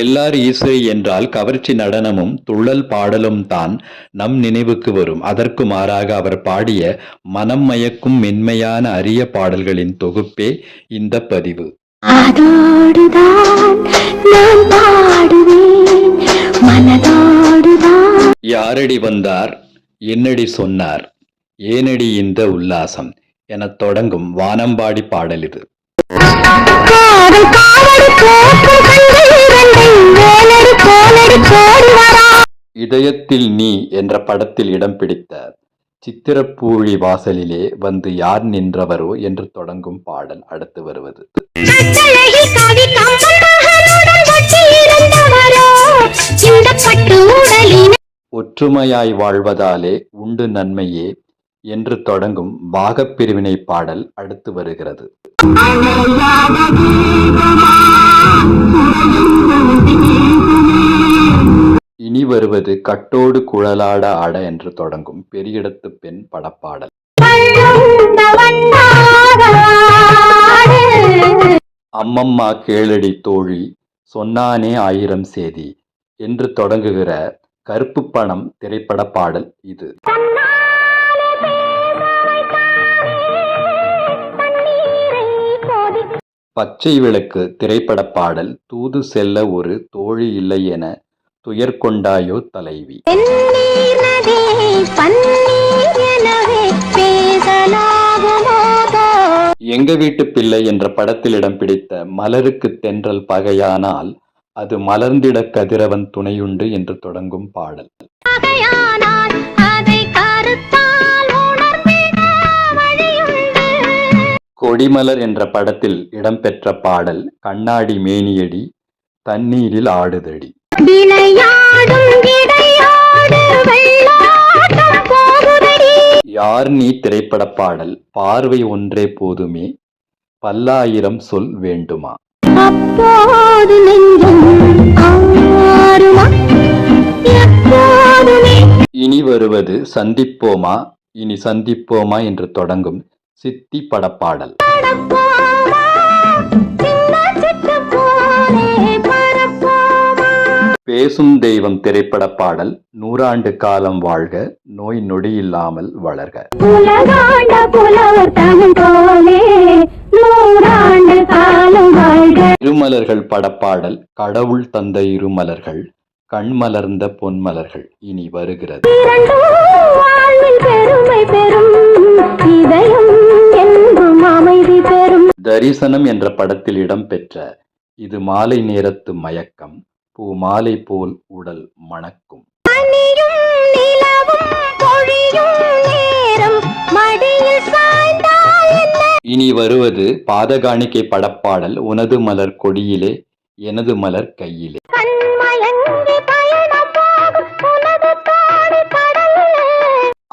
எல்லார் ஈசை என்றால் கவர்ச்சி நடனமும் துள்ளல் பாடலும் தான் நம் நினைவுக்கு வரும் அதற்கு மாறாக அவர் பாடிய மனம் மயக்கும் மென்மையான அரிய பாடல்களின் தொகுப்பே இந்த பதிவு யாரடி வந்தார் என்னடி சொன்னார் ஏனடி இந்த உல்லாசம் எனத் தொடங்கும் வானம்பாடி பாடல் இது இதயத்தில் நீ என்ற படத்தில் இடம் பிடித்த சித்திரப்பூழி வாசலிலே வந்து யார் நின்றவரோ என்று தொடங்கும் பாடல் அடுத்து வருவது. ஒற்றுமையாய் வாழ்வதாலே உண்டு நன்மையே என்று தொடங்கும் பாகப் பிரிவினை பாடல் அடுத்து வருகிறது. வருவது கட்டோடு குழலாட ஆட என்று தொடங்கும். பெரியடத்து பெண் படப்பாடல். அம்மம்மா கேளடி தோழி சொன்னானே ஆயிரம் சேதி என்று தொடங்குகிற கருப்பு பணம் திரைப்பட பாடல் இது. பச்சை விளக்கு திரைப்பட பாடல் தூது செல்ல ஒரு தோழி இல்லை என துயர் கொண்டாயோ தலைவி எங்க வீட்டு பிள்ளை என்ற படத்தில் இடம் பிடித்த மலருக்கு தென்றல் பகையானால் அது மலர்ந்திட கதிரவன் துணையுண்டு என்று தொடங்கும் பாடல். கொடிமலர் என்ற படத்தில் இடம்பெற்ற பாடல் கண்ணாடி மேனியடி தண்ணீரில் ஆடுதடி. யார் நீ திரைப்பட பாடல்? பார்வை ஒன்றே போதுமே. பல்லாயிரம் சொல் வேண்டுமா? அப்போது நெஞ்சம் இனி வருவது சந்திப்போமா? இனி சந்திப்போமா என்று தொடங்கும் சித்தி படப்பாடல் பேசும் தெய்வம் திரைப்பட பாடல் நூறாண்டு காலம் வாழ்க நோய் நொடி இல்லாமல் வளர்க. இருமலர்கள் படப்பாடல் கடவுள் தந்த இருமலர்கள் கண்மலர்ந்த பொன்மலர்கள் இனி வருகிறது. தரிசனம் என்ற படத்தில் இடம்பெற்ற இது மாலை நேரத்து மயக்கம் பூ மாலை போல் உடல் மணக்கும். இனி வருவது பாதகாணிக்கை படப்பாடல் உனது மலர் கொடியிலே எனது மலர் கையிலே.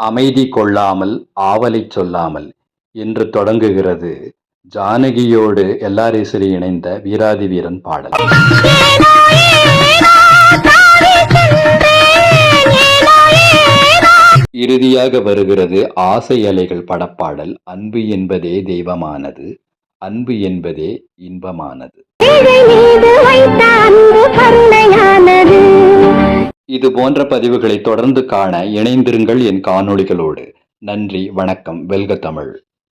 அமைதி கொள்ளாமல் ஆவலை சொல்லாமல் என்று தொடங்குகிறது ஜானகியோடு எல்லாரையும் சரி இணைந்த வீராதி வீரன் பாடல். இறுதியாக வருகிறது ஆசை அலைகள் படப்பாடல். அன்பு என்பதே தெய்வமானது. அன்பு என்பதே இன்பமானது. இது போன்ற பதிவுகளை தொடர்ந்து காண இணைந்திருங்கள் என் காணொளிகளோடு. நன்றி வணக்கம் வெல்க தமிழ்.